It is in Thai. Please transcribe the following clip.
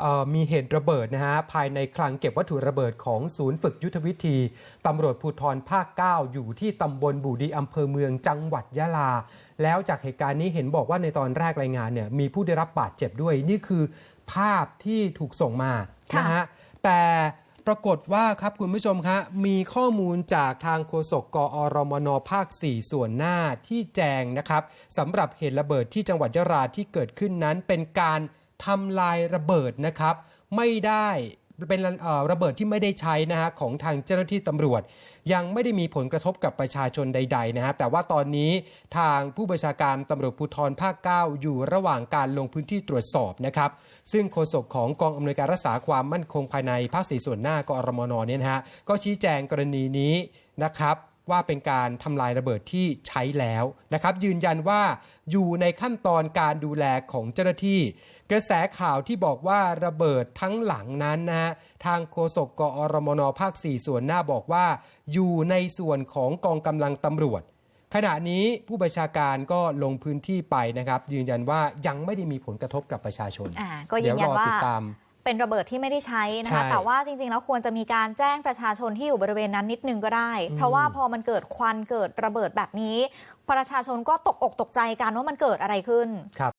เอ่อมีเหตุระเบิดนะฮะภายในคลังเก็บวัตถุระเบิดของศูนย์ฝึกยุทธวิธีตำรวจภูธรภาค 9 อยู่ที่ตำบลบูดีอำเภอเมืองจังหวัดยะลา แล้วจากเหตุการณ์นี้เห็นบอกว่าในตอนแรกรายงานเนี่ยมีผู้ได้รับบาดเจ็บด้วย นี่คือภาพที่ถูกส่งมาค่ะนะฮะแต่ปรากฏว่าครับคุณผู้ชมคะมีข้อมูลจากทางโฆษกกอรมนภาค 4 ส่วนหน้าที่แจงนะครับสำหรับเหตุระเบิดที่จังหวัดยะลาที่เกิดขึ้นนั้นเป็นการ ทำลายระเบิดนะครับ ไม่ได้เป็นระเบิดที่ไม่ได้ใช้นะฮะของทางเจ้าหน้าที่ตำรวจ ยังไม่ได้มีผลกระทบกับประชาชนใด ๆ นะฮะแต่ว่าตอนนี้ทางผู้บัญชาการตำรวจภูธรภาค 9 อยู่ระหว่างการลงพื้นที่ตรวจสอบนะครับ ซึ่งโฆษกของกองอำนวยการรักษาความมั่นคงภายในภาคสีส่วนหน้ากอรมนเนี่ยนะฮะก็ชี้แจงกรณีนี้นะครับ ว่าเป็นการทำลายระเบิดที่ใช้แล้วนะครับ ยืนยันว่าอยู่ในขั้นตอนการดูแลของเจ้าหน้าที่ กระแสข่าวที่บอกว่าระเบิดทั้งหลังนั้นนะฮะทางโฆษกกอรมนภาค 4 ส่วนหน้าบอกว่า อยู่ในส่วนของกองกำลังตำรวจ ขณะนี้ผู้บัญชาการก็ลงพื้นที่ไปนะครับ ยืนยันว่ายังไม่ได้มีผลกระทบกับประชาชนอ่าก็ยืเดี๋ยวนยัรนอว่าติดตาม เป็นระเบิดที่ไม่ได้ใช้นะใช่คะแต่ว่าจริงๆแล้วควรจะมีการแจ้งประชาชนที่อยู่บริเวณนั้นนิดนึงก็ได้ เพราะว่าพอมันเกิดควันเกิดระเบิดแบบนี้ ประชาชนก็ตกอกตกใจกันว่ามันเกิดอะไรขึ้นครับ